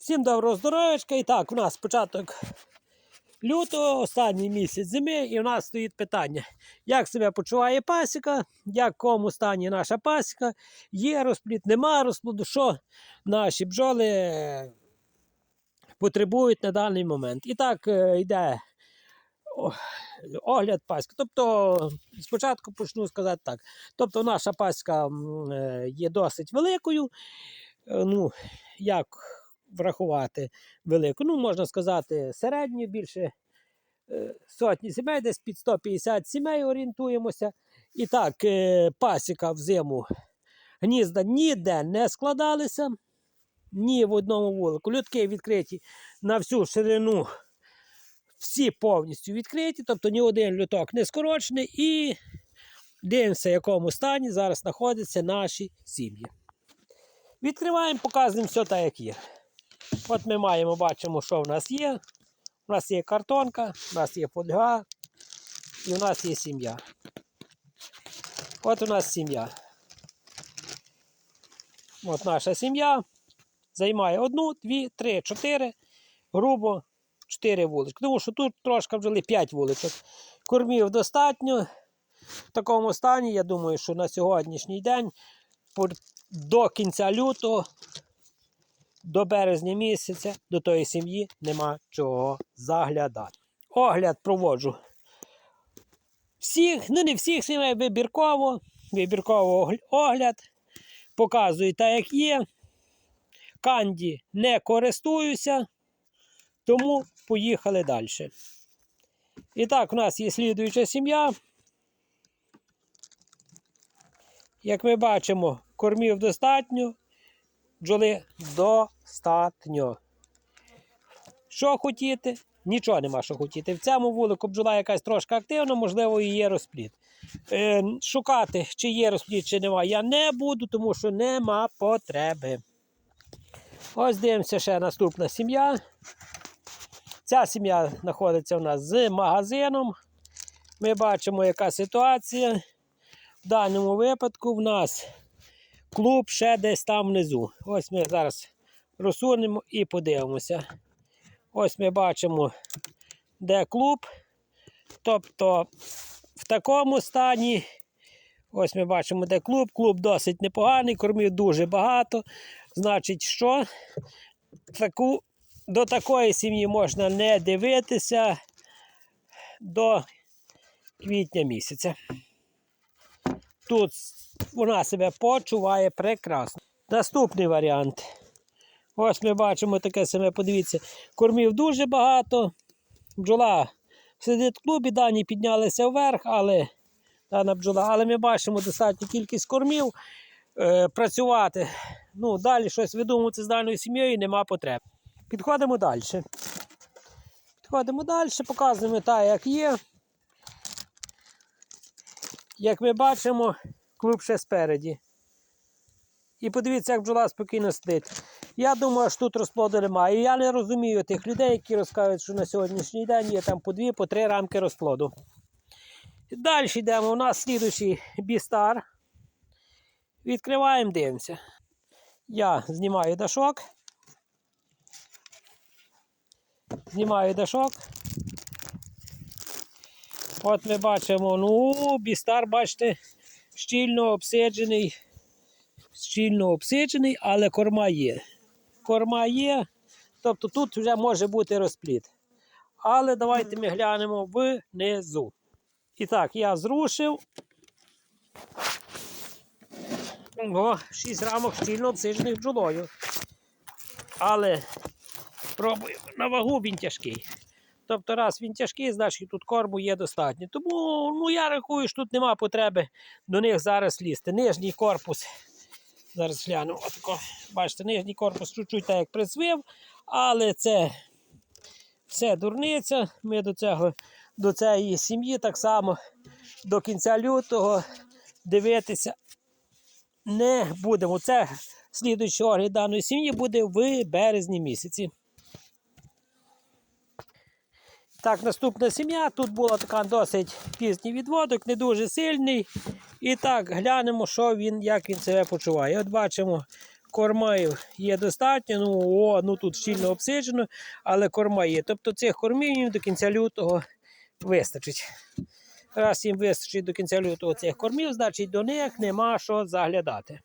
Всім доброго здоров'ячка. І так, у нас початок лютого, останній місяць зими, і у нас стоїть питання, як себе почуває пасіка, як в якому стані наша пасіка, є розплід, нема розплоду, що наші бджоли е, потребують на даний момент. І так е, йде огляд пасіки. Тобто, спочатку почну сказати так. Тобто, наша пасіка е, є досить великою. Ну, як врахувати велику? Ну, можна сказати, середню, більше е, сотні сімей, десь під 150 сімей орієнтуємося. І так, е, пасіка взиму гнізда ніде не складалися, ні в одному вулику. Людки відкриті на всю ширину, всі повністю відкриті, тобто ні один люток не скорочений. І дивимося, в якому стані зараз знаходяться наші сім'ї. Відкриваємо, показуємо все так, як є. От ми маємо, бачимо, що в нас є. У нас є картонка, у нас є фольга і у нас є сім'я. От у нас сім'я. От наша сім'я займає одну, дві, три, чотири, грубо чотири вулички. Тому що тут трошки вжили п'ять вуличок. Кормів достатньо. В такому стані, я думаю, що на сьогоднішній день до кінця лютого до березня місяця до тої сім'ї нема чого заглядати. Огляд проводжу всіх, ну не всіх сімей вибірково, вибірково огляд. Показую так, як є. Канді не користуюся, тому поїхали далі. І так, у нас є слідуюча сім'я. Як ми бачимо, кормів достатньо, бджоли достатньо. Що хотіти? Нічого нема що хотіти. В цьому вулику бджола якась трошки активна, можливо, і є розплід. Е, шукати, чи є розплід, чи нема, я не буду, тому що нема потреби. Ось дивимося ще наступна сім'я. Ця сім'я знаходиться у нас з магазином. Ми бачимо, яка ситуація. В даному випадку в нас клуб ще десь там внизу. Ось ми зараз розсунемо і подивимося. Ось ми бачимо, де клуб. Тобто в такому стані. Ось ми бачимо, де клуб. Клуб досить непоганий, кормів дуже багато. Значить, що таку, до такої сім'ї можна не дивитися до квітня місяця. Тут вона себе почуває прекрасно. Наступний варіант. Ось ми бачимо таке саме, подивіться, кормів дуже багато. Бджола сидить в клубі, дані піднялися вверх, але дана бджола, але ми бачимо достатню кількість кормів. Е, працювати, ну, далі щось видумувати з даною сім'єю нема потреби. Підходимо далі. Підходимо далі, показуємо так, як є. Як ми бачимо, клуб ще спереді. І подивіться, як бджола спокійно сидить. Я думаю, що тут розплоду немає. Я не розумію тих людей, які розказують, що на сьогоднішній день є там по дві, по три рамки розплоду. Далі йдемо. У нас слідуючий бістар. Відкриваємо, дивимося. Я знімаю дашок. Знімаю дашок. От ми бачимо, ну, бістар, бачите, щільно обсиджений, щільно обсиджений, але корма є. Корма є, тобто тут вже може бути розплід. Але давайте ми глянемо внизу. І так, я зрушив. О, 6 рамок щільно обсиджених бджолою. Але пробую на вагу він тяжкий. Тобто, раз він тяжкий, значить тут корму є достатньо. Тому ну, я рахую, що тут нема потреби до них зараз лізти. Нижній корпус. Зараз гляну. Отако. Бачите, нижній корпус чуть-чуть так як призвив, але це все дурниця. Ми до цього, до цієї сім'ї так само до кінця лютого дивитися не будемо. Це слідуючий огляд даної сім'ї буде в березні місяці. Так, наступна сім'я. Тут була така досить пізній відводок, не дуже сильний. І так, глянемо, що він, як він себе почуває. От бачимо, Кормів є достатньо, ну, о, ну тут щільно обсиджено, але корма є. Тобто цих кормів до кінця лютого вистачить. Раз їм вистачить до кінця лютого цих кормів, значить до них нема що заглядати.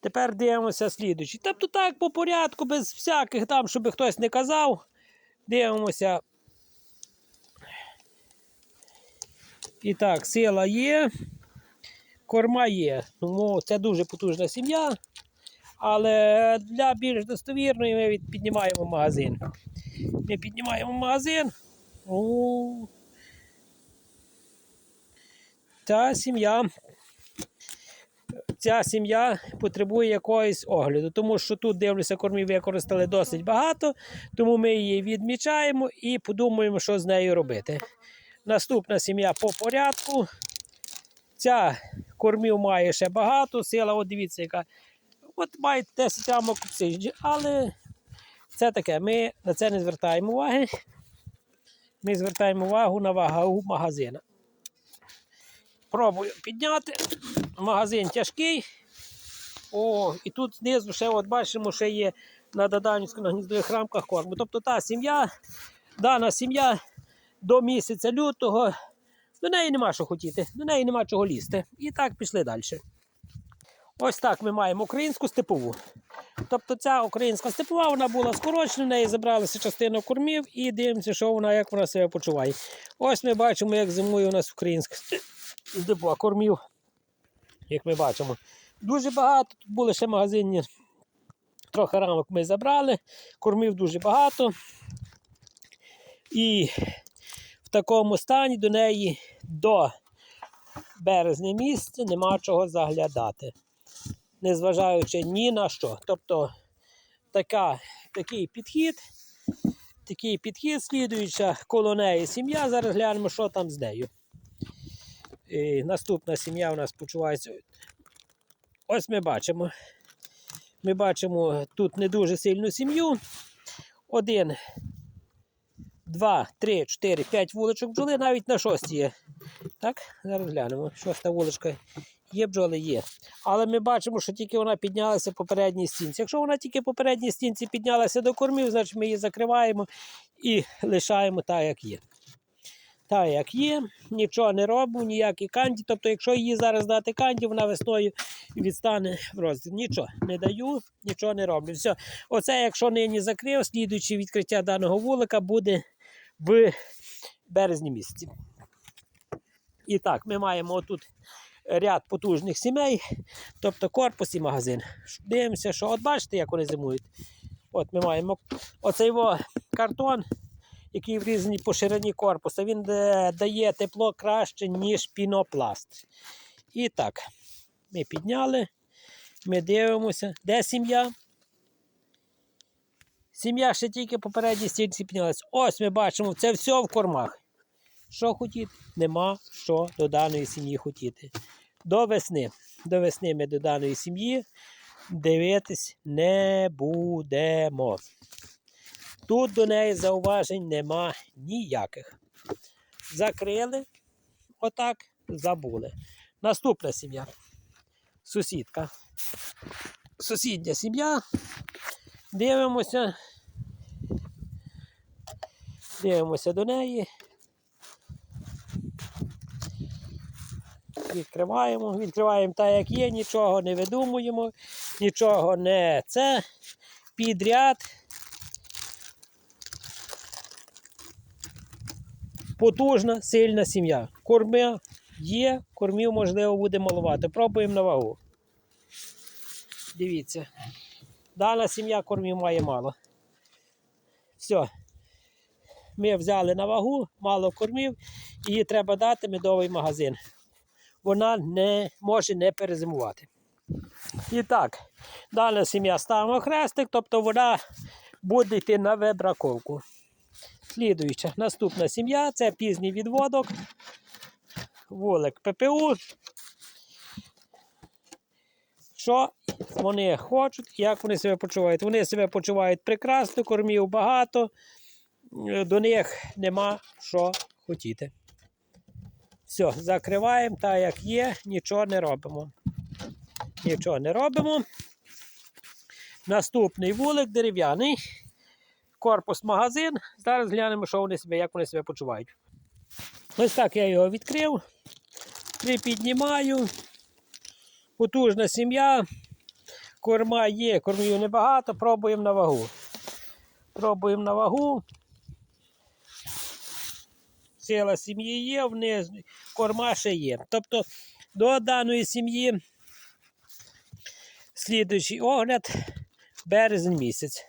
Тепер дивимося слідуючий. Тобто так по порядку, без всяких там, щоб хтось не казав. Дивимося. І так, сила є, корма є. Тому це дуже потужна сім'я. Але для більш достовірної ми піднімаємо магазин. Ми піднімаємо магазин. О, ця сім'я. Ця сім'я потребує якогось огляду, тому що тут дивлюся, кормів використали досить багато, тому ми її відмічаємо і подумаємо, що з нею робити. Наступна сім'я по порядку. Ця кормів має ще багато, сила, от дивіться, яка. От має 10 рамок обсиджі, але це таке, ми на це не звертаємо уваги. Ми звертаємо увагу на вагу магазина. Пробую підняти. Магазин тяжкий. О, і тут знизу ще от бачимо, ще є на Даданівську на гніздових рамках корму. Тобто та сім'я, дана сім'я до місяця лютого, до неї нема що хотіти, до неї нема чого лізти. І так пішли далі. Ось так ми маємо українську степову. Тобто ця українська степова вона була скорочена, в неї забралася частина кормів і дивимося, що вона, як вона себе почуває. Ось ми бачимо, як зимує у нас українська степова кормів. Як ми бачимо. Дуже багато. Тут були ще магазинні. Трохи рамок ми забрали, кормів дуже багато. І такому стані до неї до березня місяця нема чого заглядати незважаючи ні на що. Тобто така, такий підхід, такий підхід, слідуюча коло неї сім'я. Зараз глянемо, що там з нею. І наступна сім'я у нас почувається. Ось ми бачимо. Ми бачимо тут не дуже сильну сім'ю. Один, два, три, чотири, п'ять вуличок бджоли, навіть на шостій є. Так, зараз глянемо. Шоста вуличка Є бджоли, є. Але ми бачимо, що тільки вона піднялася по передній стінці. Якщо вона тільки по передній стінці піднялася до кормів, значить ми її закриваємо і лишаємо так, як є. Так, як є, нічого не робимо, ніякі канді. Тобто, якщо її зараз дати канді, вона весною відстане в розділ. Нічого не даю, нічого не роблю. Все. Оце, якщо нині закрив, слідуючи відкриття даного вулика буде в березні місяці. І так, ми маємо отут ряд потужних сімей, тобто корпус і магазин. Дивимося, що от бачите, як вони зимують. От ми маємо оцей во картон, який врізаний по ширині корпуса. Він дає тепло краще, ніж пінопласт. І так, ми підняли, ми дивимося, де сім'я. Сім'я ще тільки попередній стільці піднялась. Ось ми бачимо, це все в кормах. Що хотіти? Нема що до даної сім'ї хотіти. До весни. До весни ми до даної сім'ї дивитись не будемо. Тут до неї зауважень нема ніяких. Закрили, отак, забули. Наступна сім'я. Сусідка. Сусідня сім'я. Дивимося. Дивимося до неї. Відкриваємо, відкриваємо так, як є, нічого не видумуємо, нічого не це. Підряд. Потужна, сильна сім'я. Корми є, кормів, можливо, буде малувати. Пробуємо на вагу. Дивіться. Дана сім'я кормів має мало. Все. Ми взяли на вагу, мало кормів, її треба дати медовий магазин вона не може не перезимувати. І так, дана сім'я ставимо хрестик, тобто вона буде йти на вибраковку. Слідуюча, наступна сім'я це пізній відводок, вулик ППУ. Що вони хочуть, як вони себе почувають? Вони себе почувають прекрасно, кормів багато, до них нема що хотіти. Все, закриваємо так, як є, нічого не робимо. Нічого не робимо. Наступний вулик дерев'яний. Корпус магазин. Зараз глянемо, що вони себе, як вони себе почувають. Ось так я його відкрив. Припіднімаю. Потужна сім'я. Корма є, кормів небагато, пробуємо на вагу. Пробуємо на вагу. Сила сім'ї є, вниз корма ще є. Тобто до даної сім'ї слідуючий огляд березень місяць.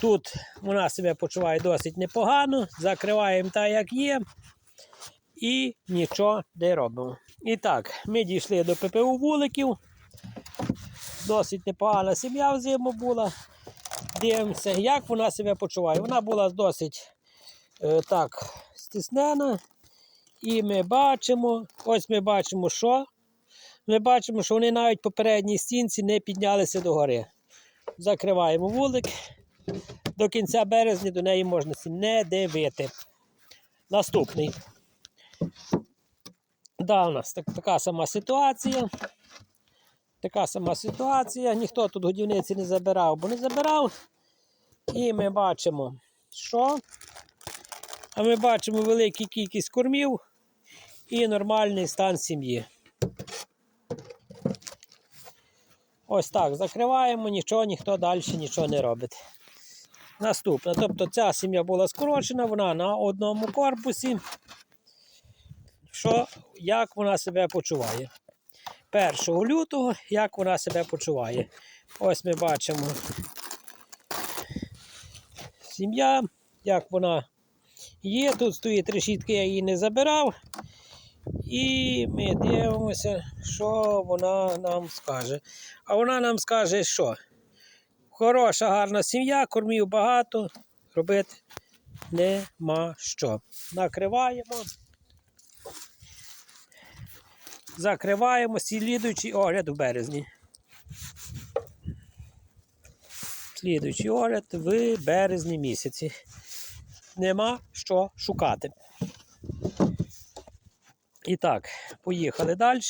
Тут вона себе почуває досить непогано, закриваємо так, як є, і нічого не робимо. І так, ми дійшли до ППУ вуликів. Досить непогана сім'я взиму була. Дивимося, як вона себе почуває. Вона була досить е, так стіснена. І ми бачимо, ось ми бачимо, що. Ми бачимо, що вони навіть по передній стінці не піднялися догори. Закриваємо вулик. До кінця березня до неї можна не дивити. Наступний. Да, у нас так, така сама ситуація. Така сама ситуація. Ніхто тут годівниці не забирав, бо не забирав. І ми бачимо, що? А ми бачимо велику кількість кормів і нормальний стан сім'ї. Ось так закриваємо, нічого, ніхто далі нічого не робить. Наступне. Тобто ця сім'я була скорочена, вона на одному корпусі. Що, як вона себе почуває? 1 лютого, як вона себе почуває. Ось ми бачимо сім'я, як вона є. Тут стоїть решітки, я її не забирав. І ми дивимося, що вона нам скаже. А вона нам скаже, що хороша, гарна сім'я, кормів багато, робити нема що. Накриваємо. Закриваємо слідуючий огляд в березні. Слідуючий огляд в березні місяці. Нема що шукати. І так, поїхали далі.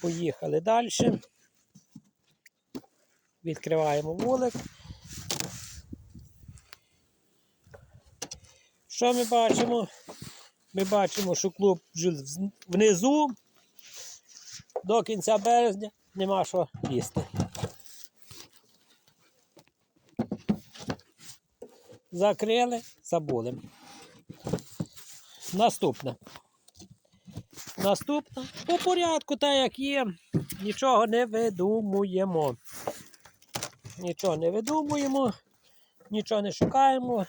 Поїхали далі. Відкриваємо вулик. Що ми бачимо? Ми бачимо, що клуб внизу до кінця березня нема що їсти. Закрили, забули. Наступне. Наступне. По порядку, так як є, нічого не видумуємо. Нічого не видумуємо, нічого не шукаємо.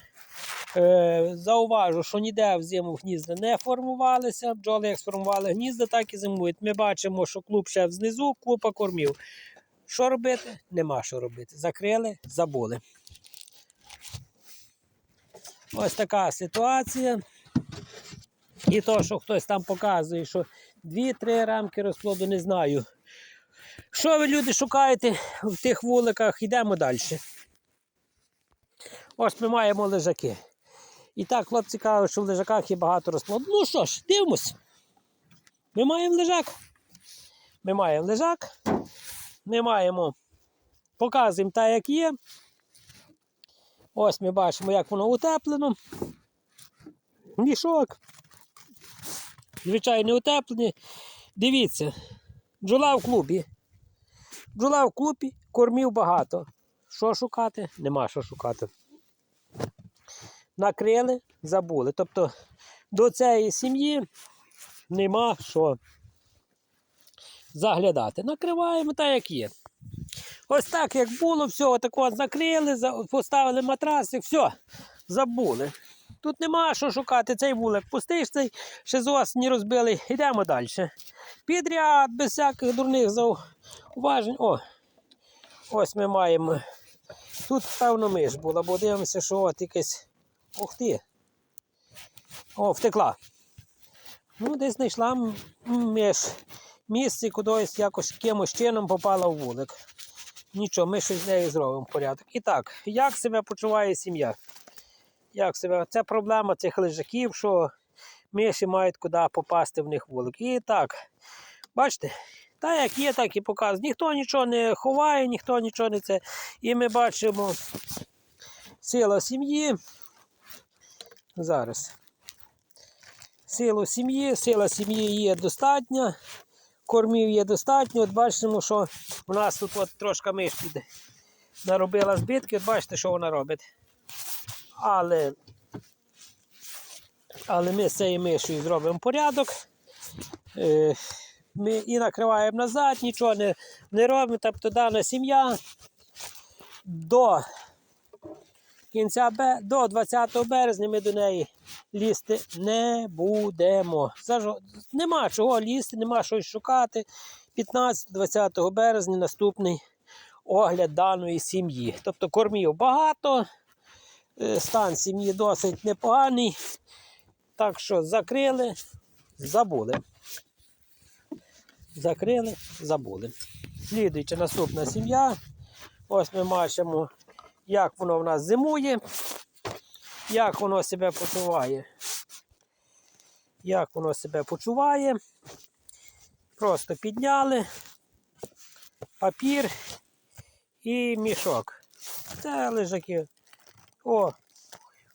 Е, зауважу, що ніде взиму гнізда не формувалися. Бджоли, як сформували гнізда, так і зимують. Ми бачимо, що клуб ще знизу, купа кормів. Що робити? Нема що робити. Закрили, забули. Ось така ситуація. І то, що хтось там показує, що 2-3 рамки розплоду, не знаю. Що ви, люди, шукаєте в тих вуликах? Йдемо далі. Ось ми маємо лежаки. І так, хлопці кажуть, що в лежаках є багато розплоду. Ну що ж, дивимось. Ми маємо лежак. Ми маємо лежак. Ми маємо, показуємо так, як є. Ось ми бачимо, як воно утеплено. Мішок. Звичайно, утеплені. Дивіться, бджола в клубі. Бджола в клубі, кормів багато. Що шукати? Нема що шукати. Накрили, забули. Тобто до цієї сім'ї нема що заглядати. Накриваємо так, як є. Ось так, як було, все, отак от закрили, поставили матрасик, все, забули. Тут нема що шукати, цей вулик пустий, цей ще з осені розбили. Йдемо далі. Підряд, без всяких дурних зауважень. О, ось ми маємо. Тут, певно, миш була, бо дивимося, що от якесь. Ух ти. О, втекла. Ну, десь знайшла м- миш. Місце кудись якось якимось чином попала в вулик. Нічого, ми щось з нею зробимо порядок. І так, як себе почуває сім'я? Як себе? Це проблема цих лежаків, що миші мають куди попасти в них вулик. І так, бачите, Та як є, так і показує. Ніхто нічого не ховає, ніхто нічого не це. І ми бачимо сила сім'ї. Зараз. Силу сім'ї, сила сім'ї є достатня, кормів є достатньо. От бачимо, що у нас тут от трошки миш піде. Наробила збитки, от бачите, що вона робить. Але, але ми з цією мишою зробимо порядок. Е, Ми і накриваємо назад, нічого не, не робимо. Тобто дана сім'я до кінця до 20 березня ми до неї лізти не будемо. Нема чого лізти, нема що шукати. 15-20 березня наступний огляд даної сім'ї. Тобто кормів багато, е, стан сім'ї досить непоганий. Так що закрили, забули. Закрили, забули. Слідуюча наступна сім'я. Ось ми бачимо, як воно в нас зимує, як воно себе почуває. Як воно себе почуває. Просто підняли папір і мішок. Це лежаки. О,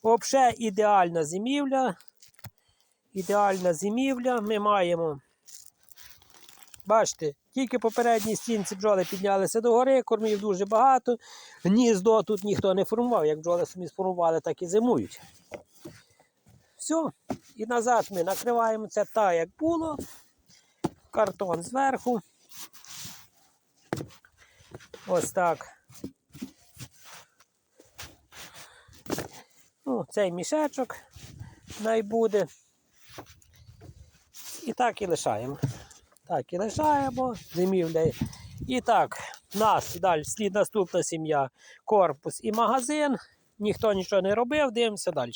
взагалі ідеальна зимівля. Ідеальна зимівля. Ми маємо. Бачите, тільки попередній стінці бджоли піднялися до гори, кормів дуже багато. Гніздо тут ніхто не формував. Як бджоли самі сформували, так і зимують. Все. І назад ми накриваємо це так, як було. Картон зверху. Ось так. Ну, цей мішечок найбуде. І так і лишаємо. Так, і лишаємо зимівля. І так, у нас далі слід наступна сім'я, корпус і магазин. Ніхто нічого не робив, дивимося далі.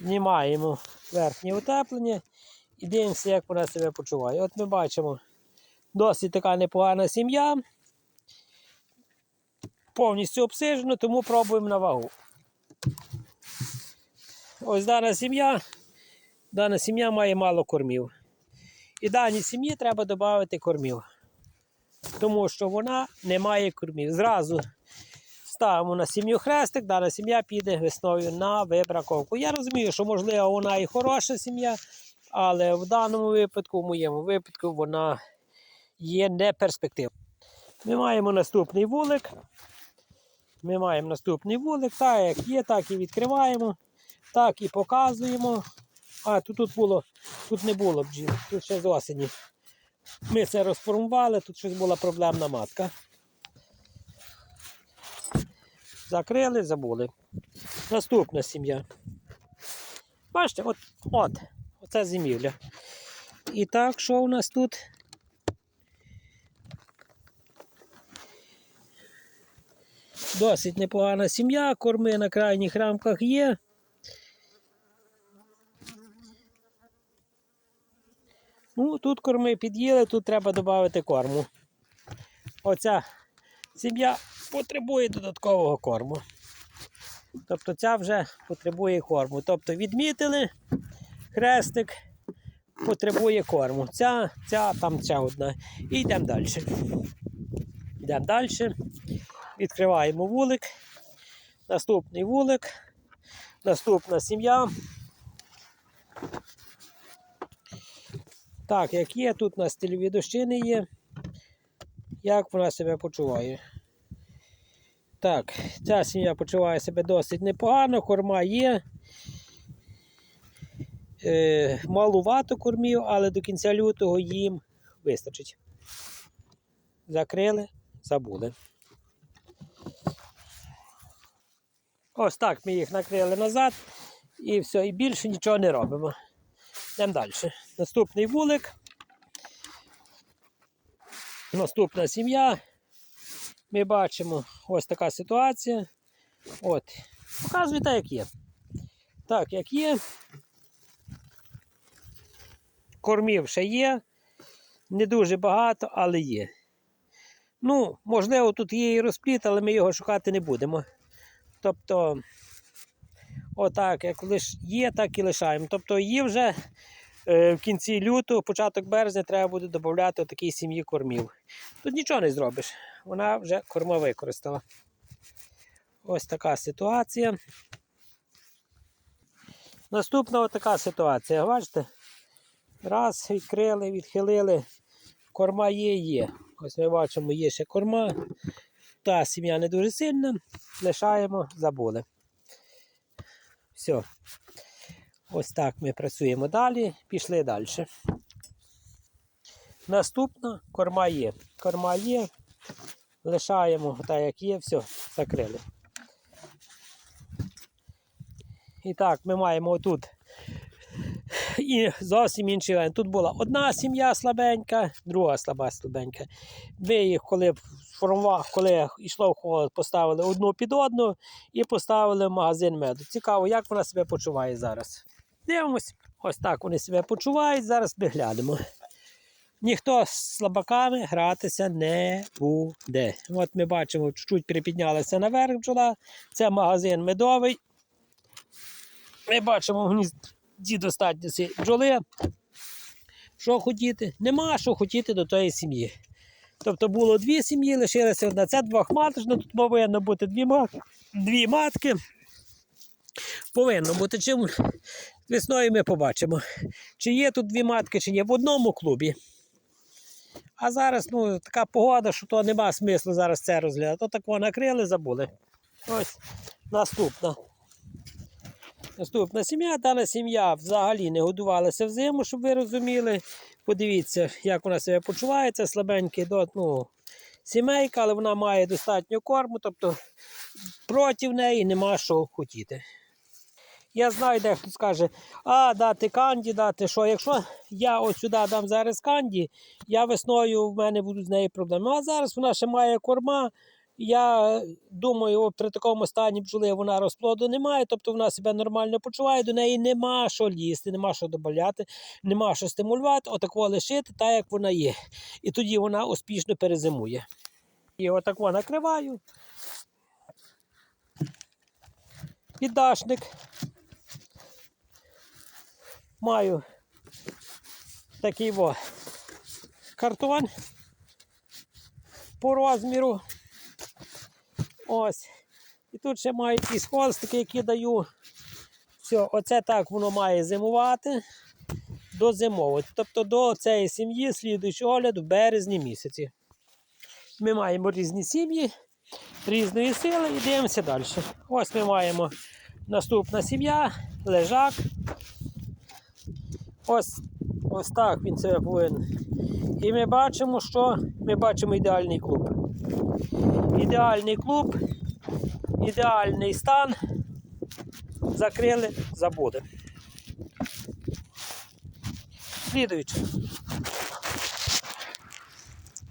Знімаємо верхнє утеплення і дивимося, як вона себе почуває. От ми бачимо досить така непогана сім'я. Повністю обсижено, тому пробуємо на вагу. Ось дана сім'я. Дана сім'я має мало кормів. І даній сім'ї треба додати кормів. Тому що вона не має кормів. Зразу ставимо на сім'ю хрестик, дана сім'я піде весною на вибраковку. Я розумію, що можливо вона і хороша сім'я, але в даному випадку, в моєму випадку, вона є неперспективна. Ми маємо наступний вулик. Ми маємо наступний вулик. Так як є, так і відкриваємо, так і показуємо. А, тут, тут було, тут не було бджіл, тут ще з осені. Ми це розформували, тут щось була проблемна матка. Закрили, забули. Наступна сім'я. Бачите, от, от, оце зимівля. І так, що у нас тут? Досить непогана сім'я, корми на крайніх рамках є. Ну, тут корми під'їли, тут треба додати корму. Оця сім'я потребує додаткового корму. Тобто ця вже потребує корму. Тобто відмітили хрестик, потребує корму. Ця, ця, там ця одна. І йдемо далі. Йдемо далі. Відкриваємо вулик. Наступний вулик. Наступна сім'я. Так, як є, тут у нас стильові дощини є. Як вона себе почуває? Так, ця сім'я почуває себе досить непогано, корма є. Е, малувато кормів, але до кінця лютого їм вистачить. Закрили, забули. Ось так ми їх накрили назад і все, і більше нічого не робимо. Йдемо далі. Наступний вулик. Наступна сім'я. Ми бачимо ось така ситуація. От. Показую так, як є. Так, як є. Кормів ще є. Не дуже багато, але є. Ну, можливо, тут є і розпліт, але ми його шукати не будемо. Тобто, отак, як є, так і лишаємо. Тобто її вже в кінці лютого, початок березня треба буде додати такій сім'ї кормів. Тут нічого не зробиш. Вона вже корма використала. Ось така ситуація. Наступна така ситуація. Бачите? Раз, відкрили, відхилили. Корма є, є. Ось ми бачимо, є ще корма. Та сім'я не дуже сильна. Лишаємо, забули. Все. Ось так ми працюємо далі, пішли далі. Наступна корма є. Корма є. Лишаємо так, як є, все, закрили. І так, ми маємо тут і зовсім інший варіант. Тут була одна сім'я слабенька, друга слаба слабенька. Ви їх, коли сформував, коли йшло в холод, поставили одну під одну і поставили в магазин меду. Цікаво, як вона себе почуває зараз. Дивимось, ось так вони себе почувають. Зараз ми глянемо. Ніхто з слабаками гратися не буде. От ми бачимо, чуть-чуть припіднялася наверх бджола. Це магазин медовий. Ми бачимо в гнізді достатньо бджоли. Що хотіти? Нема що хотіти до тої сім'ї. Тобто було дві сім'ї, лишилася одна. Це двохматочна, тут повинно бути дві, ма- дві матки. Повинно бути чим весною ми побачимо, чи є тут дві матки, чи ні в одному клубі. А зараз ну, така погода, що то нема смислу зараз це розглядати. То так воно накрили, забули. Ось наступна. Наступна сім'я. Дана сім'я взагалі не годувалася взиму, щоб ви розуміли. Подивіться, як вона себе почуває. Це слабенький до, ну, сімейка, але вона має достатньо корму, тобто проти неї нема що хотіти. Я знаю, дехто скаже, а дати канді, дати що. Якщо я ось сюди дам зараз канді, я весною в мене будуть з нею проблеми. Ну, А зараз вона ще має корма. Я думаю, при такому стані бджоли вона розплоду не має, тобто вона себе нормально почуває, до неї нема що лізти, нема що добавляти, нема що стимулювати, отако лишити, так як вона є. І тоді вона успішно перезимує. І отако накриваю. Піддашник. Маю такий во картон по розміру. Ось. І тут ще маю якісь холстики, які даю. Все, оце так воно має зимувати до зимової. Тобто до цієї сім'ї слідуючий огляд в березні місяці. Ми маємо різні сім'ї, різної сили і дивимося далі. Ось ми маємо наступна сім'я, лежак. Ось, ось так він себе повинен. І ми бачимо, що ми бачимо ідеальний клуб. Ідеальний клуб, ідеальний стан. Закрили, забуде. Слідуючи.